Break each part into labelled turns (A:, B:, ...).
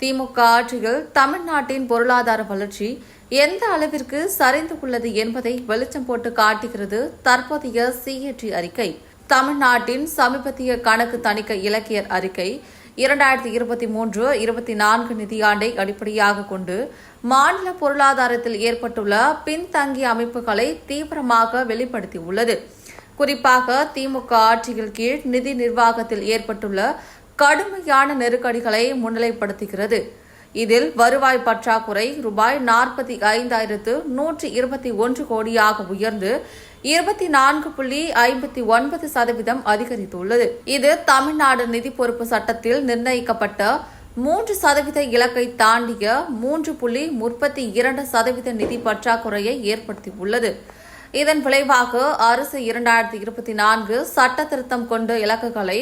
A: திமுக ஆட்சியில் தமிழ்நாட்டின் பொருளாதார வளர்ச்சி எந்த அளவிற்கு சரிந்து உள்ளது என்பதை வெளிச்சம் போட்டு காட்டுகிறது தற்போதைய சிஏடி அறிக்கை. தமிழ்நாட்டின் சமீபத்திய கணக்கு தணிக்கை இலக்கியர் அறிக்கை இரண்டாயிரத்தி இருபத்தி மூன்று இருபத்தி நான்கு நிதியாண்டை அடிப்படையாக கொண்டு மாநில பொருளாதாரத்தில் ஏற்பட்டுள்ள பின்தங்கிய அமைப்புகளை தீவிரமாக வெளிப்படுத்தியுள்ளது. குறிப்பாக திமுக ஆட்சியில் கீழ் நிதி நிர்வாகத்தில் ஏற்பட்டுள்ள கடுமையான நெருக்கடிகளை முன்னிலைப்படுத்துகிறது. இதில் வருவாய் பற்றாக்குறை ரூபாய் நாற்பத்தி ஐந்தாயிரத்து நூற்றி இருபத்தி ஒன்று கோடியாக உயர்ந்து இருபத்தி நான்கு புள்ளி ஐம்பத்தி ஒன்பது சதவீதம் அதிகரித்துள்ளது. இது தமிழ்நாடு நிதி பொறுப்பு சட்டத்தில் நிர்ணயிக்கப்பட்ட மூன்று சதவீத இலக்கை தாண்டிய மூன்று புள்ளி முப்பத்தி இரண்டு சதவீத நிதி பற்றாக்குறையை ஏற்படுத்தியுள்ளது. இதன் விளைவாக அரசு இரண்டாயிரத்தி இருபத்தி நான்கு சட்ட திருத்தம் கொண்ட இலக்குகளை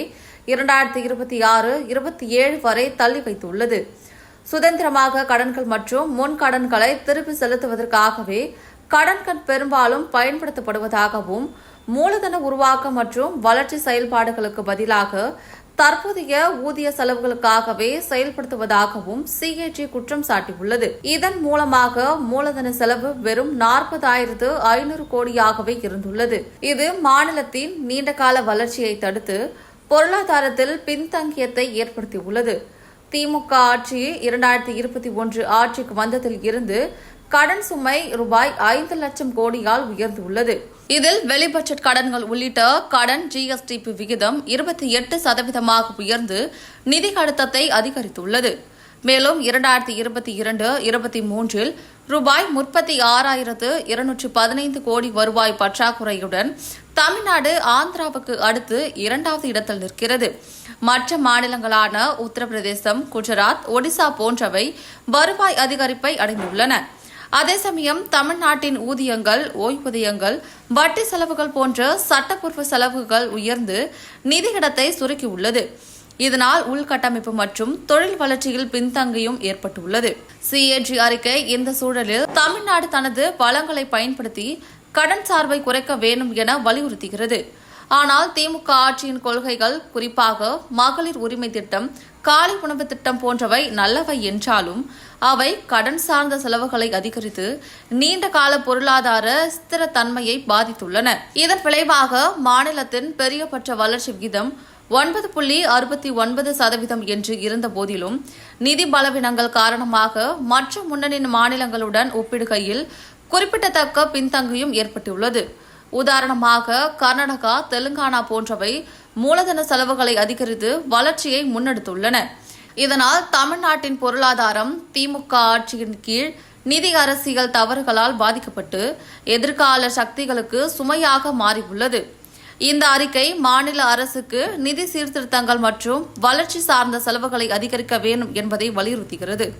A: இரண்டாயிரத்தி இருபத்தி ஆறு இருபத்தி ஏழு வரை தள்ளி வைத்துள்ளது. சுதந்திரமாக கடன்கள் மற்றும் முன்கடன்களை திருப்பி செலுத்துவதற்காகவே கடன்கள் பெரும்பாலும் பயன்படுத்தப்படுவதாகவும் மூலதன உருவாக்கம் மற்றும் வளர்ச்சி செயல்பாடுகளுக்கு பதிலாக தற்போதைய ஊதிய செலவுகளுக்காகவே செயல்படுத்துவதாகவும் சிஏஜி குற்றம் சாட்டியுள்ளது. இதன் மூலமாக மூலதன செலவு வெறும் நாற்பதாயிரத்து ஐநூறு கோடியாகவே இருந்துள்ளது. இது மாநிலத்தின் நீண்டகால வளர்ச்சியை தடுத்து பொருளாதாரத்தில் பின்தங்கியத்தை ஏற்படுத்தியுள்ளது. திமுக ஆட்சி இரண்டாயிரத்தி இருபத்தி ஒன்று ஆட்சிக்கு வந்ததில் இருந்து கடன் சுமை ரூபாய் ஐந்து லட்சம் கோடியால் உயர்ந்துள்ளது. இதில் வெளி பட்ஜெட் கடன்கள் உள்ளிட்ட கடன் ஜிஎஸ்டிபி விகிதம் இருபத்தி எட்டு சதவீதமாக உயர்ந்து நிதி அழுத்தத்தை அதிகரித்துள்ளது. மேலும் இரண்டாயிரத்தி இருபத்தி இரண்டு இருபத்தி மூன்றில் ரூபாய் முப்பத்தி ஆறாயிரத்து இருநூற்று பதினைந்து கோடி வருவாய் பற்றாக்குறையுடன் தமிழ்நாடு ஆந்திராவுக்கு அடுத்து இரண்டாவது இடத்தில் நிற்கிறது. மற்ற மாநிலங்களான உத்தரப்பிரதேசம் குஜராத் ஒடிசா போன்றவை வருவாய் அதிகரிப்பை அடைந்துள்ளன. அதே சமயம் தமிழ்நாட்டின் ஊதியங்கள் ஓய்வூதியங்கள் வட்டி செலவுகள் போன்ற சட்டப்பூர்வ செலவுகள் உயர்ந்து நிதி இடத்தை சுருக்கியுள்ளது. இதனால் உள்கட்டமைப்பு மற்றும் தொழில் வளர்ச்சியில் பின்தங்கியும் ஏற்பட்டுள்ளது. சிஏஜி அறிக்கை இந்த சூழலில் தமிழ்நாடு தனது வளங்களை பயன்படுத்தி கடன் சார்பை குறைக்க வேண்டும் என வலியுறுத்துகிறது. ஆனால் திமுக ஆட்சியின் கொள்கைகள் குறிப்பாக மகளிர் உரிமை திட்டம் காலை உணவு திட்டம் போன்றவை நல்லவை என்றாலும் அவை கடன் சார்ந்த செலவுகளை அதிகரித்து நீண்ட கால பொருளாதார ஸ்திரத்தன்மையை பாதித்துள்ளன. இதன் விளைவாக மாநிலத்தின் பெரியபட்ச வளர்ச்சி விகிதம் ஒன்பது புள்ளி அறுபத்தி ஒன்பது சதவீதம் என்று இருந்த போதிலும் நிதி பலவீனங்கள் காரணமாக மற்ற முன்னணி மாநிலங்களுடன் ஒப்பிடுகையில் குறிப்பிடத்தக்க பின்தங்கியும் ஏற்பட்டுள்ளது. உதாரணமாக கர்நாடகா தெலுங்கானா போன்றவை மூலதன செலவுகளை அதிகரித்து வளர்ச்சியை முன்னெடுத்துள்ளன. இதனால் தமிழ்நாட்டின் பொருளாதாரம் திமுக ஆட்சியின் கீழ் நிதி அரசியல் தவறுகளால் பாதிக்கப்பட்டு எதிர்கால சக்திகளுக்கு சுமையாக மாறியுள்ளது. இந்த அறிக்கை மாநில அரசுக்கு நிதி சீர்திருத்தங்கள் மற்றும் வளர்ச்சி சார்ந்த செலவுகளை அதிகரிக்க வேண்டும் என்பதை வலியுறுத்துகிறது.